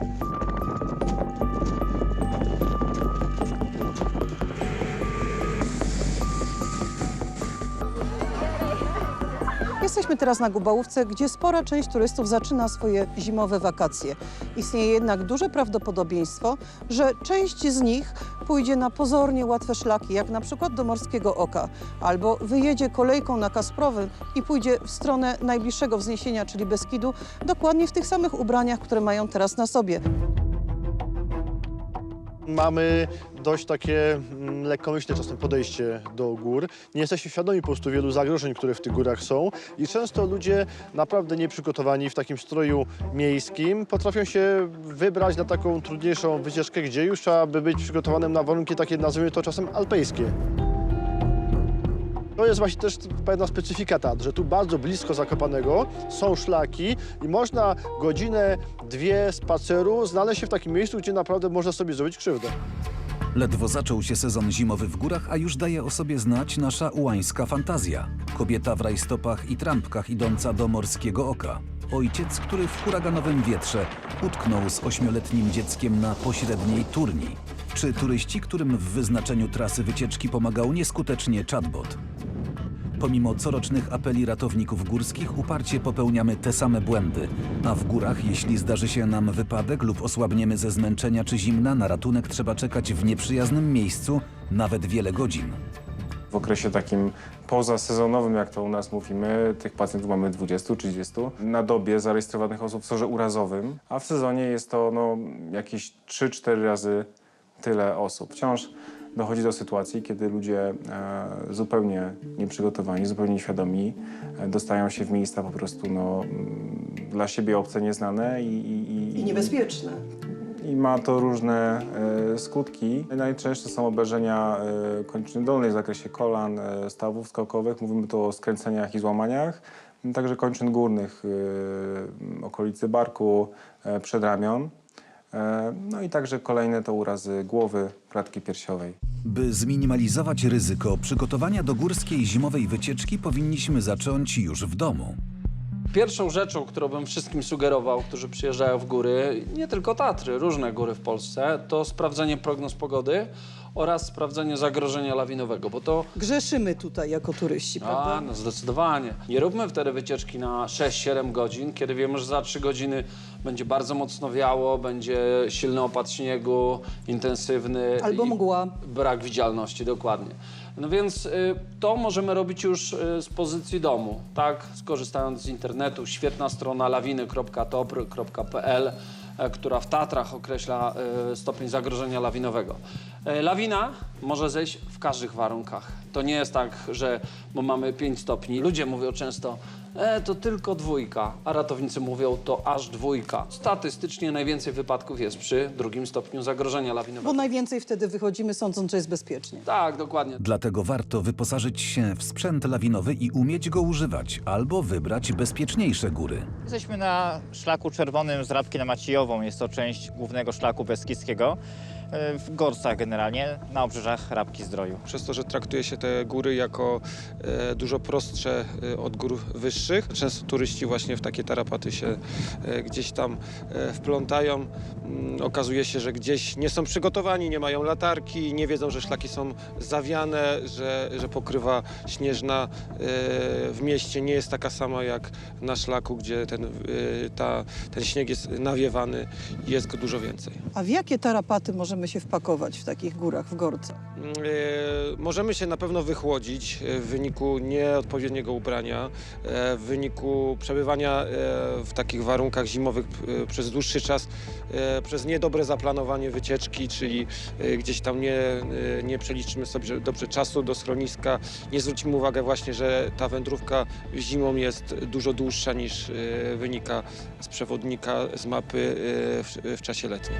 Thank you. Jesteśmy teraz na Gubałówce, gdzie spora część turystów zaczyna swoje zimowe wakacje. Istnieje jednak duże prawdopodobieństwo, że część z nich pójdzie na pozornie łatwe szlaki, jak na przykład do Morskiego Oka, albo wyjedzie kolejką na Kasprowy i pójdzie w stronę najbliższego wzniesienia, czyli Beskidu, dokładnie w tych samych ubraniach, które mają teraz na sobie. Mamy dość takie mm, lekkomyślne czasem podejście do gór. Nie jesteśmy świadomi po prostu wielu zagrożeń, które w tych górach są i często ludzie naprawdę nieprzygotowani w takim stroju miejskim potrafią się wybrać na taką trudniejszą wycieczkę, gdzie już trzeba by być przygotowanym na warunki takie, nazwijmy to czasem alpejskie. To jest właśnie też pewna specyfika Tatr, że tu bardzo blisko Zakopanego są szlaki i można godzinę, dwie spaceru znaleźć się w takim miejscu, gdzie naprawdę można sobie zrobić krzywdę. Ledwo zaczął się sezon zimowy w górach, a już daje o sobie znać nasza ułańska fantazja. Kobieta w rajstopach i trampkach idąca do morskiego oka. Ojciec, który w huraganowym wietrze utknął z ośmioletnim dzieckiem na pośredniej turni. Czy turyści, którym w wyznaczeniu trasy wycieczki pomagał nieskutecznie chatbot. Pomimo corocznych apeli ratowników górskich uparcie popełniamy te same błędy. A w górach, jeśli zdarzy się nam wypadek lub osłabniemy ze zmęczenia czy zimna, na ratunek trzeba czekać w nieprzyjaznym miejscu nawet wiele godzin. W okresie takim pozasezonowym, jak to u nas mówimy, tych pacjentów mamy 20-30. Na dobie zarejestrowanych osób w sorze urazowym, a w sezonie jest to no, jakieś 3-4 razy tyle osób. Wciąż dochodzi do sytuacji, kiedy ludzie e, zupełnie nieprzygotowani, zupełnie nieświadomi e, dostają się w miejsca po prostu no, mm, dla siebie obce, nieznane i, i, i, niebezpieczne. i ma to różne e, skutki. Najczęstsze są obrażenia kończyny dolnej w zakresie kolan, stawów skokowych. Mówimy tu o skręceniach i złamaniach. Także kończyn górnych, okolicy barku, przedramion. E, no i także kolejne to urazy głowy, klatki piersiowej. By zminimalizować ryzyko przygotowania do górskiej zimowej wycieczki, powinniśmy zacząć już w domu. Pierwszą rzeczą, którą bym wszystkim sugerował, którzy przyjeżdżają w góry, nie tylko Tatry, różne góry w Polsce, to sprawdzenie prognoz pogody oraz sprawdzenie zagrożenia lawinowego, bo to Grzeszymy tutaj jako turyści, a, prawda? no zdecydowanie. Nie róbmy wtedy wycieczki na 6-7 godzin, kiedy wiemy, że za 3 godziny będzie bardzo mocno wiało, będzie silny opad śniegu, intensywny. Albo mgła. Brak widzialności, dokładnie. No więc y, to możemy robić już y, z pozycji domu, tak? Skorzystając z internetu. Świetna strona lawiny.topr.pl, e, która w Tatrach określa y, stopień zagrożenia lawinowego. E, Lawina może zejść w każdych warunkach. To nie jest tak, że bo mamy 5 stopni. Ludzie mówią często, e, to tylko dwójka, a ratownicy mówią, to aż dwójka. Statystycznie najwięcej wypadków jest przy drugim stopniu zagrożenia lawinowego. Bo najwięcej wtedy wychodzimy sądząc, że jest bezpiecznie. Tak, dokładnie. Dlatego warto wyposażyć się w sprzęt lawinowy i umieć go używać, albo wybrać bezpieczniejsze góry. Jesteśmy na szlaku czerwonym z Rabki na Macijową. Jest to część głównego szlaku beskidzkiego. E, W Gorcach generalnie, na obrzeżach Rabki Zdroju. przez to, że traktuje się te góry jako e, dużo prostsze e, od gór wyższych. Często turyści właśnie w takie tarapaty się gdzieś tam wplątają. Mm, okazuje się, że gdzieś nie są przygotowani, nie mają latarki, nie wiedzą, że szlaki są zawiane, że, że pokrywa śnieżna w mieście nie jest taka sama jak na szlaku, gdzie ten, ta, ten śnieg jest nawiewany i jest go dużo więcej. A w jakie tarapaty możemy się wpakować w takich górach, w Gorcach? E, Możemy się na pewno wychłodzić e, w wyniku nieodpowiedniego ubrania, e, w wyniku przebywania w takich warunkach zimowych przez dłuższy czas, przez niedobre zaplanowanie wycieczki, czyli gdzieś tam nie, nie przeliczymy sobie dobrze czasu do schroniska, nie zwrócimy uwagę właśnie, że ta wędrówka zimą jest dużo dłuższa niż wynika z przewodnika, z mapy w, w czasie letnim.